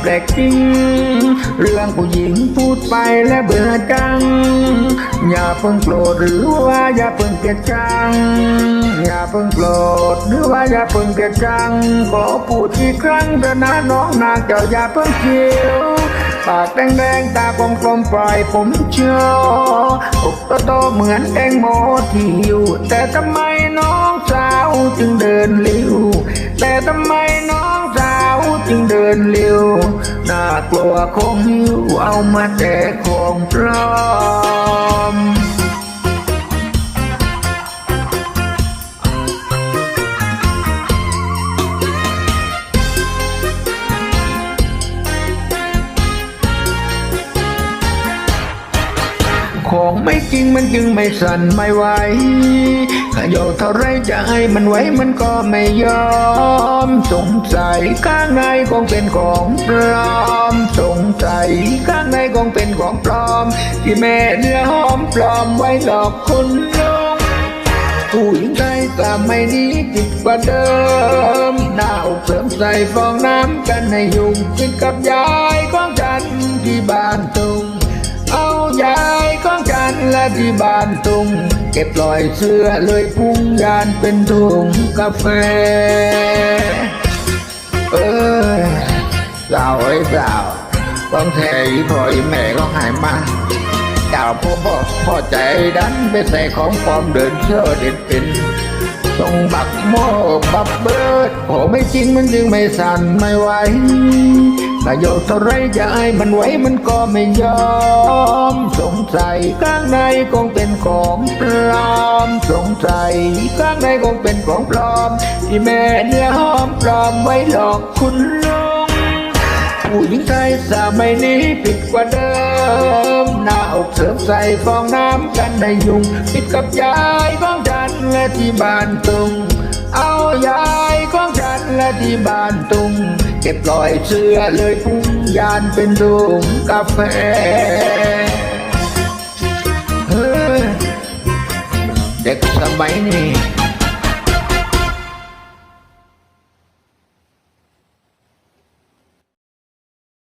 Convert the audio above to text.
แปลกจริง เรื่องผู้หญิงพูดไปและเบื่อจัง อย่าเพิ่งโกรธหรือว่าอย่าเพิ่งเกลียดจัง อย่าเพิ่งโกรธหรือว่าอย่าเพิ่งเกลียดจัง ขอพูดอีกครั้งเถอะนะน้องนางเจ้าอย่าเพิ่งเขียวปากแดงๆตากลมๆปล่อยผมเชื่ออกโตๆเหมือนแตงโมที่หิวแต่ทำไมน้องสาวจึงเดินเร็วแต่ทำไม จึงเดินเร็ว น่ากลัวคงหิวเอามาแต่ของปลอม ของไม่จริงมันจึงไม่สั่นไม่ไหวขยโยเท่าไรจะให้มันไหวมันก็ไม่ยอม สงสัยข้างในคงเป็นของปลอม สงสัยข้างในคงเป็นของปลอม ที่แม่เนื้อหอมปลอมไว้หลอกคนลงผู้หญิงไทยสมัยนี้ผิดกว่าเดิมหน้าอกเสริมใส่ฟองน้ำกันในยุงกินกับยายของฉันที่บ้านตุง และที่บ้านตุงเก็บลอยเสื้อเลยพุ่งยานเป็นถุงกาแฟ เออสาวไอ้ยสาวต้องแทอีพ่ออีแม่ก็หายมาเจ้าพ่อพ่อพ่อใจดันไปใส่ของปลอมเดินเชื่อเด็ดเป็น ต้องบักโมบับเบิดโอ้ไม่จริงมันจึงไม่สั่นไม่ไหวนายโยเท่าไรจะให้มันไหวมันก็ไม่ยอม สงสัยข้างในคงเป็นของปลอม สงสัยข้างในคงเป็นของปลอม ที่แม่เนื้อหอมปลอมไว้หลอกคุณลุงผู้หญิงไทยสมัยนี้ผิดกว่าเดิมหน้าอกเสริมใส่ฟองน้ำกันในยุงผิดกับยายของฉัน และที่บ้านตุง เอายายของฉันและที่บ้านตุง เก็บรอยเสื้อเลยพุ่งยานเป็นถุงกาแฟเฮ้ยเด็กสมัยนี้